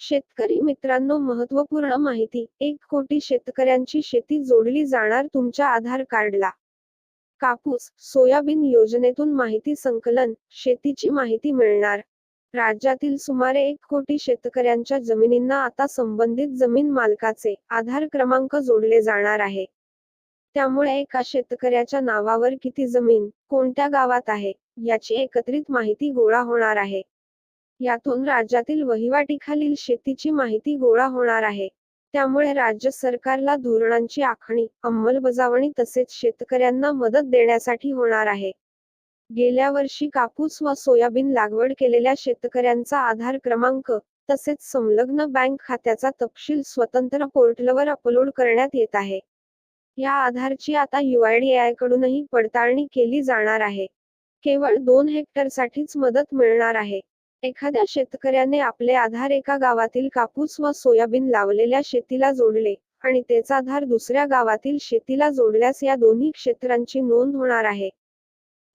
शेतकरी मित्रांनो महत्त्वपूर्ण माहिती एक कोटी शेतकऱ्यांची शेती जोडली जाणार तुमच्या आधार कार्डला. कापूस सोयाबीन योजनेतून माहिती संकलन शेतीची माहिती मिळणार. राज्यातील सुमारे एक कोटी शेतकऱ्यांच्या जमिनींना आता संबंधित जमीन मालकाचे आधार क्रमांक जोडले जाणार आहे. त्यामुळे एका शेतकऱ्याच्या नावावर किती जमीन कोणत्या गावात आहे याची एकत्रित माहिती गोळा होणार आहे. यातून राज्यातील वहिवाटीखालील शेतीची माहिती गोळा होणार आहे. त्यामुळे राज्य सरकारला धोरणांची आखणी अंमलबजावणी तसेच शेतकऱ्यांना मदत देण्यासाठी होणार आहे. गेल्या वर्षी कापूस व सोयाबीन लागवड केलेल्या शेतकऱ्यांचा आधार क्रमांक तसेच संलग्न बँक खात्याचा तपशील स्वतंत्र पोर्टलवर अपलोड करण्यात येत आहे. या आधारची आता युआयडीआय कडूनही पडताळणी केली जाणार आहे. केवळ दोन हेक्टरसाठीच मदत मिळणार आहे. एखाद्या शेतकऱ्याने आपले आधार एका गावातील कापूस व सोयाबीन लावलेल्या शेतीला जोडले आणि त्याचा आधार दुसऱ्या गावातील शेतीला जोडल्यास या दोन्ही क्षेत्रांची नोंद होणार आहे.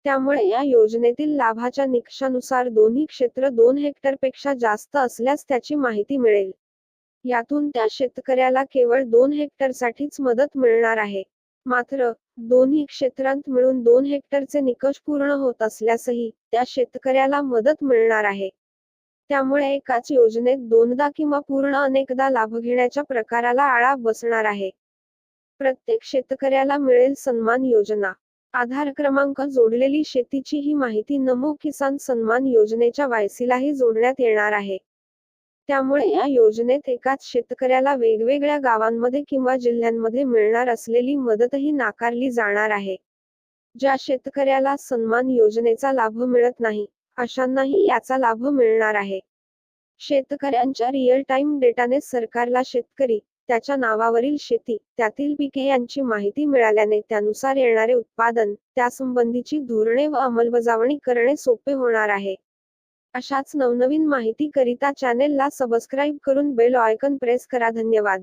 त्यामुळे या योजनेतील लाभाच्या निकषानुसार दोन्ही क्षेत्र दोन हेक्टरपेक्षा जास्त असल्यास त्याची माहिती मिळेल. यातून त्या शेतकऱ्याला केवळ दोन हेक्टरसाठीच मदत मिळणार आहे. मात्र दोन्ही क्षेत्रांत मिळून दोन हेक्टरचे निकष पूर्ण होत असल्यासही त्या शेतकऱ्याला मदत मिळणार आहे. त्यामुळे एकाच योजनेत दोनदा किंवा पूर्ण अनेकदा लाभ घेण्याच्या प्रकाराला आळा बसणार आहे. प्रत्येक शेतकऱ्याला मिळेल सन्मान योजना. आधार क्रमांक जोडलेली शेतीची ही माहिती नमो किसान सन्मान योजनेच्या वायसीलाही जोडण्यात येणार आहे. त्यामुळे या योजनेत एकाच शेतकऱ्याला वेगवेगळ्या गावांमध्ये किंवा जिल्ह्यांमध्ये मिळणार असलेली मदतही नाकारली जाणार आहे. ज्या शेतकऱ्याला सन्मान योजनेचा लाभ मिळत नाही अशांनाही याचा लाभ मिळणार आहे. शेतकऱ्यांच्या रिअल टाइम डेटाने सरकारला शेतकरी त्याच्या नावावरील शेती त्यातील पिके यांची माहिती मिळाल्याने त्यानुसार येणारे उत्पादन त्यासंबंधीची धोरणे व अंमलबजावणी करणे सोपे होणार आहे. अशाच नवनवीन माहिती करिता चॅनेलला सबस्क्राईब करून बेल आयकन प्रेस करा. धन्यवाद.